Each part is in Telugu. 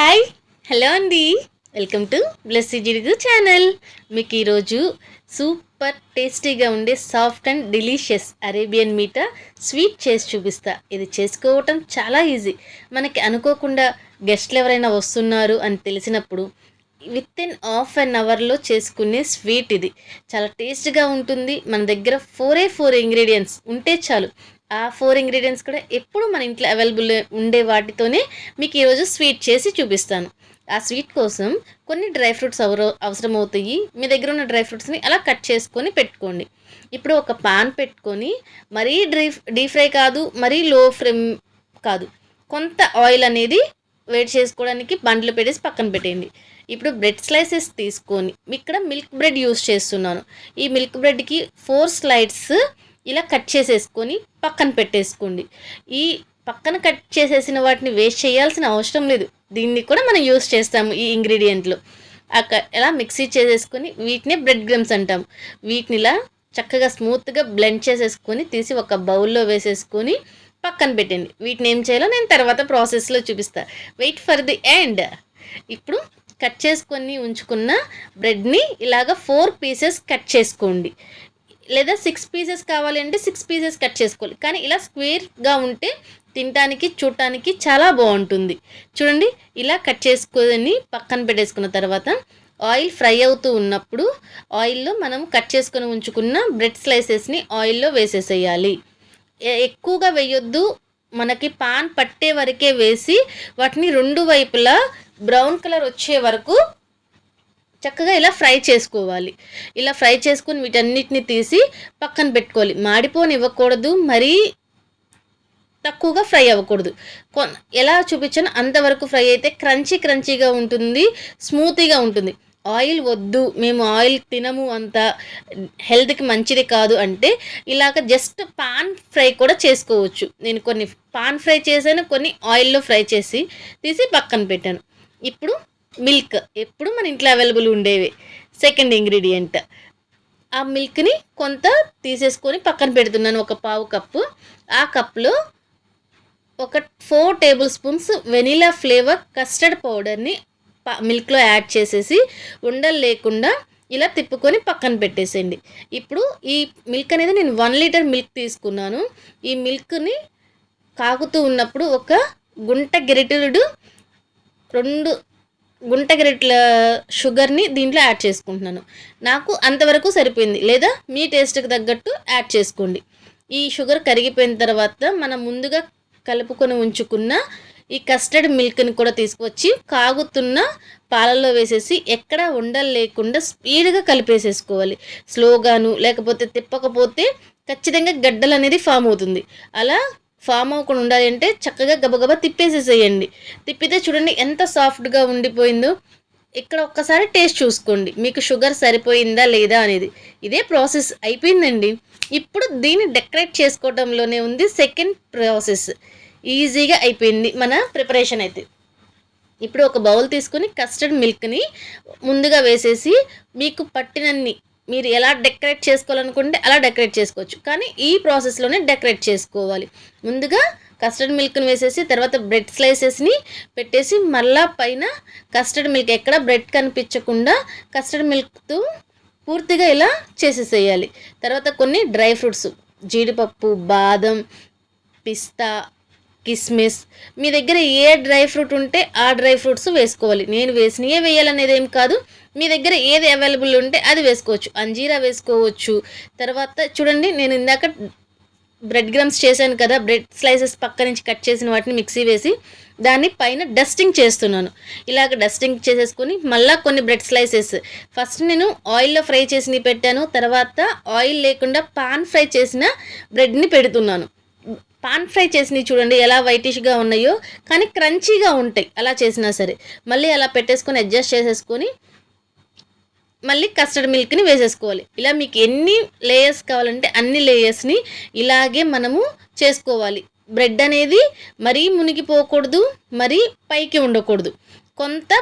హాయ్ హలో అండి welcome to Blessy Jidugu channel మీకు ఈరోజు సూపర్ టేస్టీగా ఉండే సాఫ్ట్ అండ్ డెలీషియస్ అరేబియన్ మీట స్వీట్ చేసి చూపిస్తా. ఇది చేసుకోవటం చాలా ఈజీ మనకి అనుకోకుండా గెస్ట్లు ఎవరైనా వస్తున్నారు అని తెలిసినప్పుడు విత్ ఇన్ హాఫ్ అన్ అవర్లో చేసుకునే స్వీట్ ఇది. చాలా టేస్ట్గా ఉంటుంది. మన దగ్గర ఫోరే ఫోర్ ఇంగ్రీడియంట్స్ ఉంటే చాలు. ఆ ఫోర్ ఇంగ్రీడియంట్స్ కూడా ఎప్పుడు మన ఇంట్లో అవైలబుల్ ఉండే వాటితోనే మీకు ఈరోజు స్వీట్ చేసి చూపిస్తాను. ఆ స్వీట్ కోసం కొన్ని డ్రై ఫ్రూట్స్ అవర అవసరం అవుతాయి మీ దగ్గర ఉన్న డ్రై ఫ్రూట్స్ని అలా కట్ చేసుకొని పెట్టుకోండి. ఇప్పుడు ఒక పాన్ పెట్టుకొని మరీ డ్రై డీప్ ఫ్రై కాదు మరీ లో ఫ్లేమ్ కాదు. కొంత ఆయిల్ అనేది వేడి చేసుకోవడానికి బండ్లు పెట్టేసి పక్కన పెట్టేయండి. ఇప్పుడు బ్రెడ్ స్లైసెస్ తీసుకొని ఇక్కడ మిల్క్ బ్రెడ్ యూస్ చేస్తున్నాను. ఈ మిల్క్ బ్రెడ్కి ఫోర్ స్లైడ్స్ ఇలా కట్ చేసేసుకొని పక్కన పెట్టేసుకోండి. ఈ పక్కన కట్ చేసేసిన వాటిని వేస్ట్ చేయాల్సిన అవసరం లేదు. దీన్ని కూడా మనం యూస్ చేస్తాము ఈ ఇంగ్రీడియంట్లు. అక్క ఇలా మిక్సీ చేసేసుకొని వీటిని బ్రెడ్ గ్రమ్స్ అంటాం. వీటిని ఇలా చక్కగా స్మూత్గా బ్లెండ్ చేసేసుకొని తీసి ఒక బౌల్లో వేసేసుకొని పక్కన పెట్టండి. వీటిని ఏం చేయాలో నేను తర్వాత ప్రాసెస్లో చూపిస్తా. Wait for the end. ఇప్పుడు కట్ చేసుకొని ఉంచుకున్న బ్రెడ్ని ఇలాగ ఫోర్ పీసెస్ కట్ చేసుకోండి. లేదా సిక్స్ పీసెస్ కావాలంటే సిక్స్ పీసెస్ కట్ చేసుకోవాలి. కానీ ఇలా స్క్వేర్గా ఉంటే తినటానికి చూడటానికి చాలా బాగుంటుంది. చూడండి ఇలా కట్ చేసుకొని పక్కన పెట్టేసుకున్న తర్వాత ఆయిల్ ఫ్రై అవుతూ ఉన్నప్పుడు ఆయిల్లో మనం కట్ చేసుకొని ఉంచుకున్న బ్రెడ్ స్లైసెస్ని ఆయిల్లో వేసేసేయాలి. ఎక్కువగా వేయొద్దు. మనకి పాన్ పట్టే వరకే వేసి వాటిని రెండు వైపులా బ్రౌన్ కలర్ వచ్చే వరకు చక్కగా ఇలా ఫ్రై చేసుకోవాలి. ఇలా ఫ్రై చేసుకుని వీటన్నిటిని తీసి పక్కన పెట్టుకోవాలి. మాడిపోనివ్వకూడదు మరీ తక్కువగా ఫ్రై అవ్వకూడదు. కొన్ ఎలా చూపించాను అంతవరకు ఫ్రై అయితే క్రంచీ క్రంచీగా ఉంటుంది స్మూతీగా ఉంటుంది. ఆయిల్ వద్దు మేము ఆయిల్ తినము అంత హెల్త్కి మంచిది కాదు అంటే ఇలాగ జస్ట్ పాన్ ఫ్రై కూడా చేసుకోవచ్చు. నేను కొన్ని పాన్ ఫ్రై చేశాను కొన్ని ఆయిల్లో ఫ్రై చేసి తీసి పక్కన పెట్టాను. ఇప్పుడు మిల్క్. ఎప్పుడు మన ఇంట్లో అవైలబుల్ ఉండేవి. సెకండ్ ఇంగ్రీడియంట్ ఆ మిల్క్ని కొంత తీసేసుకొని పక్కన పెడుతున్నాను ఒక పావు కప్పు. ఆ కప్లో ఒక four tablespoons vanilla flavour custard పౌడర్ని ప- మిల్క్లో యాడ్ చేసేసి ఉండలు లేకుండా ఇలా తిప్పుకొని పక్కన పెట్టేసేయండి. ఇప్పుడు ఈ మిల్క్ అనేది నేను వన్ లీటర్ మిల్క్ తీసుకున్నాను. ఈ మిల్క్ని కాగుతూ ఉన్నప్పుడు ఒక గుంట గిరిటలుడు రెండు గుంట గరిటెల షుగర్ని దీంట్లో యాడ్ చేసుకుంటున్నాను. నాకు అంతవరకు సరిపోయింది. లేదా మీ టేస్ట్కి తగ్గట్టు యాడ్ చేసుకోండి. ఈ షుగర్ కరిగిపోయిన తర్వాత మనం ముందుగా కలుపుకొని ఉంచుకున్న ఈ కస్టర్డ్ మిల్క్ని కూడా తీసుకువచ్చి కాగుతున్న పాలల్లో వేసేసి ఎక్కడ ఉండలు లేకుండా స్పీడ్గా కలిపేసేసుకోవాలి. స్లోగాను లేకపోతే తిప్పకపోతే ఖచ్చితంగా గడ్డలు అనేది ఫామ్ అవుతుంది. అలా ఫామ్ అవ్వకుండా ఉండాలి అంటే చక్కగా గబగబా తిప్పేసేసేయండి. తిప్పితే చూడండి ఎంత సాఫ్ట్గా ఉండిపోయిందో. ఇక్కడ ఒక్కసారి టేస్ట్ చూసుకోండి. మీకు షుగర్ సరిపోయిందా లేదా అనేది. ఇదే ప్రాసెస్ అయిపోయిందండి. ఇప్పుడు దీన్ని డెకరేట్ చేసుకోవడంలోనే ఉంది సెకండ్ ప్రాసెస్ ఈజీగా అయిపోయింది మన ప్రిపరేషన్ అయితే. ఇప్పుడు ఒక బౌల్ తీసుకొని కస్టర్డ్ మిల్క్ని ముందుగా వేసేసి మీకు పట్టినన్ని మీరు ఎలా డెకరేట్ చేసుకోవాలనుకుంటే అలా డెకరేట్ చేసుకోవచ్చు. కానీ ఈ ప్రాసెస్లోనే డెకరేట్ చేసుకోవాలి. ముందుగా కస్టర్డ్ మిల్క్ని వేసేసి తర్వాత బ్రెడ్ స్లైసెస్ని పెట్టేసి మళ్ళా పైన కస్టర్డ్ మిల్క్ ఎక్కడ బ్రెడ్ కనిపించకుండా కస్టర్డ్ మిల్క్తో పూర్తిగా ఇలా చేసేసేయాలి. తర్వాత కొన్ని డ్రై ఫ్రూట్స్ జీడిపప్పు బాదం పిస్తా కిస్మిస్. మీ దగ్గర ఏ డ్రై ఫ్రూట్ ఉంటే ఆ డ్రై ఫ్రూట్స్ వేసుకోవాలి. నేను వేసినయే వేయాలనేది ఏం కాదు. మీ దగ్గర ఏది అవైలబుల్ ఉంటే అది వేసుకోవచ్చు. అంజీరా వేసుకోవచ్చు. తర్వాత చూడండి నేను ఇందాక బ్రెడ్ గ్రమ్స్ చేశాను కదా. బ్రెడ్ స్లైసెస్ పక్క నుంచి కట్ చేసిన వాటిని మిక్సీ వేసి దాన్ని పైన డస్టింగ్ చేస్తున్నాను. ఇలాగ డస్టింగ్ చేసేసుకొని మళ్ళీ కొన్ని బ్రెడ్ స్లైసెస్. ఫస్ట్ నేను ఆయిల్లో ఫ్రై చేసినవి పెట్టాను. తర్వాత ఆయిల్ లేకుండా పాన్ ఫ్రై చేసిన బ్రెడ్ని పెడుతున్నాను. పాన్ ఫ్రై చేసినవి చూడండి ఎలా వైటిష్గా ఉన్నాయో కానీ క్రంచీగా ఉంటాయి అలా చేసినా సరే. మళ్ళీ అలా పెట్టేసుకొని అడ్జస్ట్ చేసేసుకొని మళ్ళీ కస్టర్డ్ మిల్క్ని వేసేసుకోవాలి. ఇలా మీకు ఎన్ని లేయర్స్ కావాలంటే అన్ని లేయర్స్ని ఇలాగే మనము చేసుకోవాలి. బ్రెడ్ అనేది మరీ మునిగిపోకూడదు మరీ పైకి ఉండకూడదు. కొంత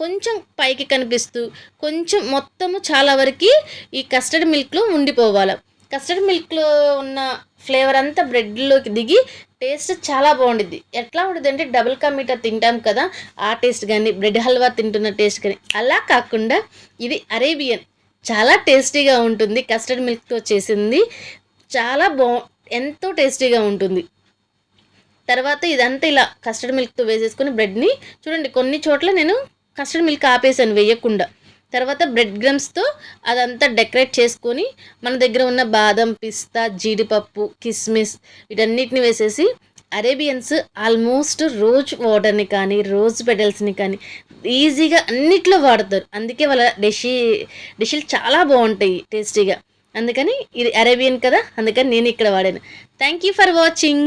కొంచెం పైకి కనిపిస్తూ కొంచెం మొత్తము చాలా వరకు ఈ కస్టర్డ్ మిల్క్లో ఉండిపోవాలి. కస్టర్డ్ మిల్క్లో ఉన్న ఫ్లేవర్ అంతా బ్రెడ్లోకి దిగి టేస్ట్ చాలా బాగుండిద్ది. ఎట్లా ఉంటుంది అంటే డబుల్ కా మీఠా తింటాం కదా ఆ టేస్ట్ కానీ బ్రెడ్ హల్వా తింటున్న టేస్ట్ కానీ అలా కాకుండా ఇది అరేబియన్. చాలా టేస్టీగా ఉంటుంది. కస్టర్డ్ మిల్క్తో చేసింది. చాలా బాగు ఎంతో టేస్టీగా ఉంటుంది. తర్వాత ఇదంతా ఇలా కస్టర్డ్ మిల్క్తో వేసేసుకొని బ్రెడ్ని చూడండి కొన్ని చోట్ల నేను కస్టర్డ్ మిల్క్ ఆపేసాను వేయకుండా. తర్వాత బ్రెడ్ గ్రమ్స్తో అదంతా డెకరేట్ చేసుకొని మన దగ్గర ఉన్న బాదం పిస్తా జీడిపప్పు కిస్మిస్ వీటన్నిటిని వేసేసి అరేబియన్స్ ఆల్మోస్ట్ రోజ్ వాటర్ని కానీ రోజ్ పెటల్స్ని కానీ ఈజీగా అన్నిట్లో వాడతారు. అందుకే వాళ్ళ డిషి డిషులు చాలా బాగుంటాయి టేస్టీగా. అందుకని ఇది అరేబియన్ కదా అందుకని నేను ఇక్కడ వాడాను. Thank you for watching.